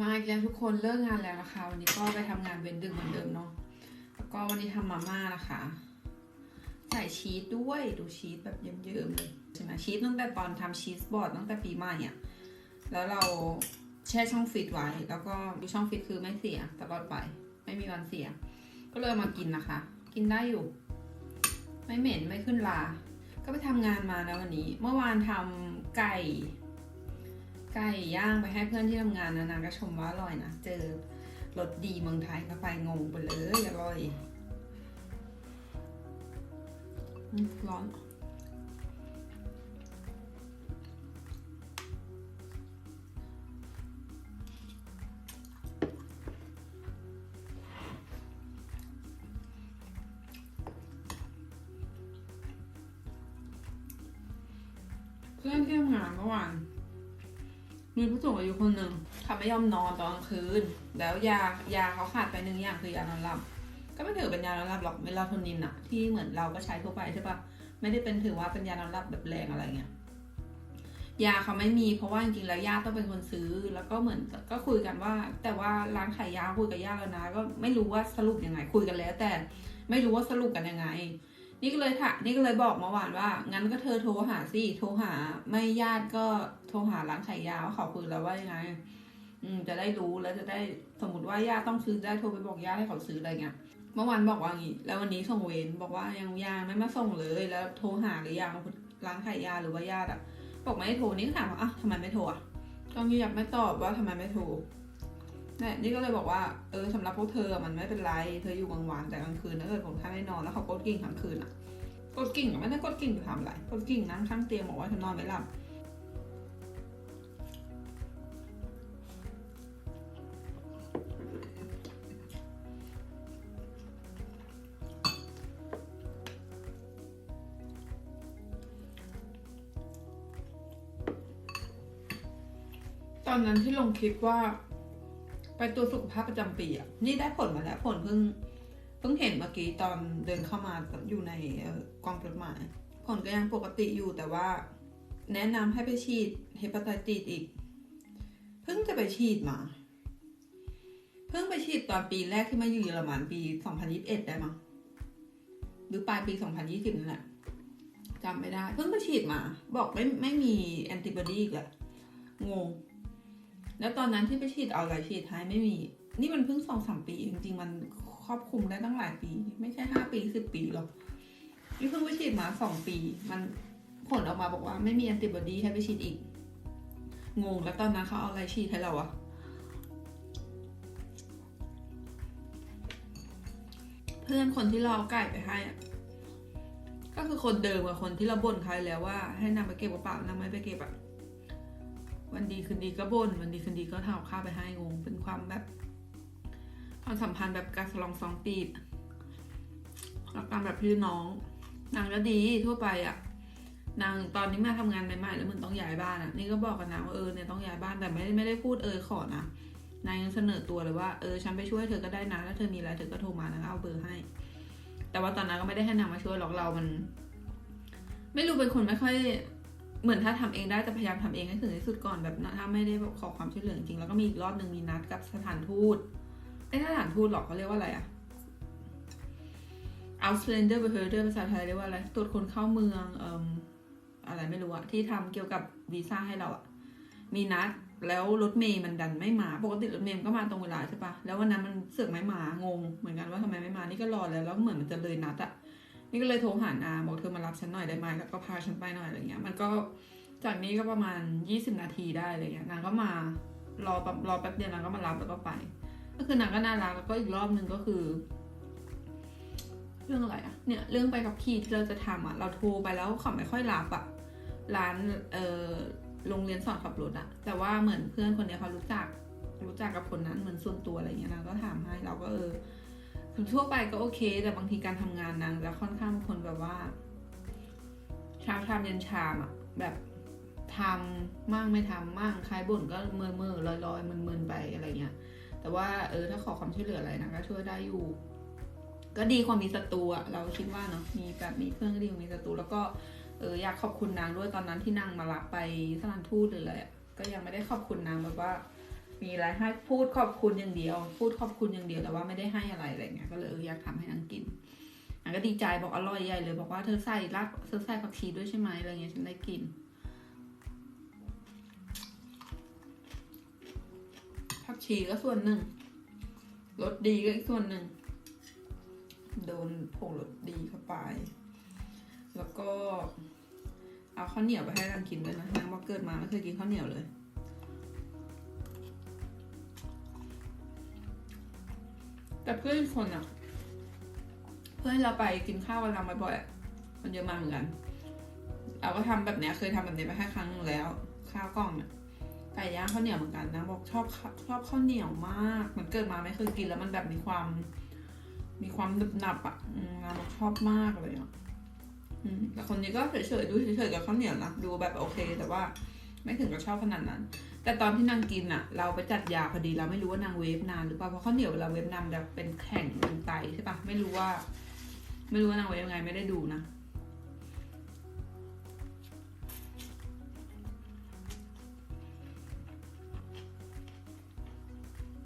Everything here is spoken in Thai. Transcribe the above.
มาอีกแล้วทุกคนเลิกงานแล้วนะคะ วันนี้ก็ไปทำงานเว้นดึกเหมือนเดิมเนาะแล้วก็วันนี้ทำมาม่านะคะ ใส่ชีสด้วยดูชีสแบบเยิ้มๆเลยใช่ไหมชีสตั้งแต่ตอนทำชีสบอร์ดตั้งแต่ปีใหม่อะแล้วเราแช่ช่องฟิตไว้ แล้วก็ดูช่องฟิตคือไม่เสียตลอดไป ไม่มีวันเสีย ก็เลยมากินนะคะ กินได้อยู่ ไม่เหม็นไม่ขึ้นลา ก็ไปทำงานมานะวันนี้ เมื่อวานทำไก่ ไก่ย่างไปให้เพื่อนที่ทำงานนะนางก็ชมว่าอร่อยนะ เจอรสดีเมืองไทยก็ไปงงไปเลยอร่อยร้อนเพื่อนที่ทำงานเมื่อวาน มีผู้สูงอายุคนหนึ่งเขาไม่ยอมนอนตอนกลางคืน แล้วยายาเขาขาดไปหนึ่งอย่างคือยานอนหลับ ก็ไม่ถือเป็นยานอนหลับหรอกเมลาโทนินอะที่เหมือนเราก็ใช้ทั่วไปใช่ปะไม่ได้เป็นถือว่าเป็นยานอนหลับแบบแรงอะไรเงี้ยยาเขาไม่มีเพราะว่าจริงๆแล้วย่าต้องเป็นคนซื้อ แล้วก็เหมือนก็คุยกันว่า แต่ว่าร้านขายยาคุยกับย่าแล้วนะ ก็ไม่รู้ว่าสรุปยังไง คุยกันแล้ว แต่ไม่รู้ว่าสรุปกันยังไง นี่ก็เลยถานี่ก็เลยบอกเมื่อวานว่า งั้นก็เธอโทรหาสิโทรหา ไม่ญาติก็โทรหาร้านขายยาว่าเขาคุยแล้วว่ายังไง อืม จะได้รู้แล้วจะได้สมมติว่าญาติต้องซื้อได้โทรไปบอกญาติให้เขาซื้ออะไรเงี้ยเมื่อวานบอกว่างี้ แล้ววันนี้ส่งเวรบอกว่ายังยาไม่มาส่งเลย แล้วโทรหาหรือยังร้านขายยาหรือว่าญาติอะบอกไม่ให้โทรนี่ก็ถามว่าอะทำไมไม่โทรอะก็เงียบไม่ตอบว่าทำไมไม่โทร เนี่ยนี่ก็เลยบอกว่าเออสำหรับพวกเธอมันไม่เป็นไร เธออยู่กลางวันแต่กลางคืนถ้าเกิดผมท่านไม่นอนแล้วเขากดกิ่งทั้งคืนอะกดกิ่งไม่ได้กดกิ่งจะทำอะไรกดกิ่งนั่งข้างเตียงบอกว่าฉันนอนไม่หลับตอนนั้นที่ลงคลิปว่า ไปตรวสุขภาพประจำปีอะนี่ได้ผลมาแล้วผลเพิ่งเพิ่งเห็นเมื่อกี้ตอนเดินเข้ามาอยู่ในเอ่อกองจดหมายผลก็ยังปกติอยู่แต่ว่า แนะนำให้ไปฉีดเฮปาไตติสอีก เพิ่งจะไปฉีดมาเพิ่งไปฉีดตอนปีแรกที่มาอยู่เยอรมันปี 2021 ได้มั้งหรือปลายปี 2020นั่นแหละจำไม่ได้ เพิ่งไปฉีดมา บอกไม่ไม่มีแอนติบอดีอีกแหละงง แล้วตอนนั้นที่ไปฉีดเอาอะไรฉีดให้ไม่มี นี่มันเพิ่งสองสามปีจริงๆ มันครอบคลุมได้ตั้งหลายปี ไม่ใช่ห้าปีสิบปีหรอก นี่เพิ่งไปฉีดมาสองปี มันผลออกมาบอกว่าไม่มีแอนติบอดีให้ไปฉีดอีก งง แล้วตอนนั้นเขาเอาอะไรฉีดให้เราอะเพื่อนคนที่เราเอาไก่ไปให้อะก็คือคนเดิมกับคนที่เราบ่นใครแล้วว่า ให้นำไปเก็บกระเป๋านำไม่ไปเก็บอะ วันดีคืนดีก็บน่นวันดีคืนดีก็ทำข้าวไปให้งงเป็นความแบบความสัมพันธ์แบบการสลองสองปีบรักกันแบบพี่น้อง นางก็ดีทั่วไปอะ่ะ นางตอนนี้มาทำงานใหม่ๆแล้วมันต้องย้ายบ้านอะ่ะ นี่ก็บอกกับนางว่าเออเนี่ยต้องย้ายบ้านแต่ไม่ได้ไม่ได้พูดเออขอนะนางยังเสนอตัวเลยว่าเออฉันไปช่วยเธอก็ได้นะแล้วเธอมีอะไรเธอก็โทรมานางเอาเบอร์ให้ แต่ว่าตอนนั้นก็ไม่ได้ให้นางมาช่วยหรอกเรามัน ไม่รู้เป็นคนไม่ค่อย เหมือนถ้าทำเองได้จะพยายามทำเองให้ถึงที่สุดก่อนแบบถ้าไม่ได้ขอความช่วยเหลือจริงแล้วก็มีอีกรอบหนึ่งมีนัดกับสถานทูตไอ้สถานทูตหรอกเขาเรียกว่าอะไรอะ Outlander Behörde ภาษาไทยเรียกว่าอะไรตรวจคนเข้าเมืองเอ่มอะไรไม่รู้อะที่ทำเกี่ยวกับวีซ่าให้เราอะมีนัดแล้วรถเมย์มันดันไม่มา ปกติรถเมย์มันก็มาตรงเวลาใช่ปะแล้ววันนั้นมันเสือกไม่มางงเหมือนกันว่าทำไมไม่มานี่ก็รอแล้วแล้วเหมือนมันจะเลยนัดอะ นี่ก็เลยโทรหานาบอกเธอมารับฉันหน่อยได้ไหมแล้วก็พาฉันไปหน่อยอะไรเงี้ย มันก็จากนี้ก็ประมาณ 20 นาทีได้อะไรเงี้ยนางก็มารอแบบรอแป๊บเดียวนางก็มารับแล้วก็ไป ก็คือนางก็น่ารักแล้วก็อีกรอบหนึ่งก็คือ เรื่องอะไรอะเนี่ยเรื่องไปกับขี่ที่เราจะทำอะเราโทรไปแล้วเขาไม่ค่อยรับอะร้านเอ่อโรงเรียนสอนขับรถอะแต่ว่าเหมือนเพื่อนคนนี้เขารู้จักรู้จักกับคนนั้นเหมือนส่วนตัวอะไรเงี้ยนางก็ถามให้เราก็เออ ทั่วไปก็โอเค แต่บางทีการทำงานนางจะค่อนข้างคนแบบว่าเช้าชามเย็นชามอะแบบทำมั่งไม่ทำมั่งใครบ่นก็เมื่อเมื่อลอยลอยมึนมึนไปอะไรเงี้ย แต่ว่าเออถ้าขอความช่วยเหลืออะไรนะก็ช่วยได้อยู่ ก็ดีกว่ามีศัตรูอะเราคิดว่าเนาะมีแบบมีเพื่อนก็ดีกว่ามีศัตรูแล้วก็เอออยากขอบคุณนางด้วยตอนนั้นที่นางมารับไปสถานทูตหรืออะไรก็ยังไม่ได้ขอบคุณนางแบบว่า มีอะไรให้พูดขอบคุณอย่างเดียว พูดขอบคุณอย่างเดียวแต่ว่าไม่ได้ให้อะไรอะไรเงี้ยก็เลยอออยากทำให้นางกินนางก็ดีใจบอกอร่อยใหญ่เลยบอกว่าเธอใส่รากเธอใส่ผักชีด้วยใช่ไหมอะไรเงี้ยฉันได้กินผักชีก็ส่วนหนึ่งรสดีก็อีกส่วนหนึ่งโดนผงรสดีเข้าไป แล้วก็เอาข้าวเหนียวไปให้นางกินด้วยนะนางบอกเกิดมาไม่เคยกินข้าวเหนียวเลย แต่เพื่อนคนอะเพื่อนเราไปกินข้าวกันเราบ่อยๆอะมันเยอะมากเหมือนกันเราก็ทำแบบเนี้ยเคยทำแบบนี้ไปแค่ครั้งหนึงแล้ว ข้าวกล้องเนี่ยไก่ย่างข้าวเหนียวเหมือนกันนะบอกชอบชอบข้าวเหนียวมากเหมือนเกิดมาไม่เคยกินแล้วมันแบบมีความ มีความหนึบหนับอะอืมนางบอกชอบมากเลยอะแต่คนนี้ก็เฉยๆดูเฉยๆกับข้าวเหนียวนะดูแบบโอเค แต่ว่าไม่ถึงกับชอบขนาดนั้น แต่ตอนที่นางกินอะ เราไปจัดยาพอดีเราไม่รู้ว่านางเวฟนานหรือเปล่าเพราะข้าวเหนียวเวลาเวฟนานมันจะเป็นแข็งเป็นไตใช่ปะไม่รู้ว่า ไม่รู้ว่านางเวฟยังไงไม่ได้ดูนะ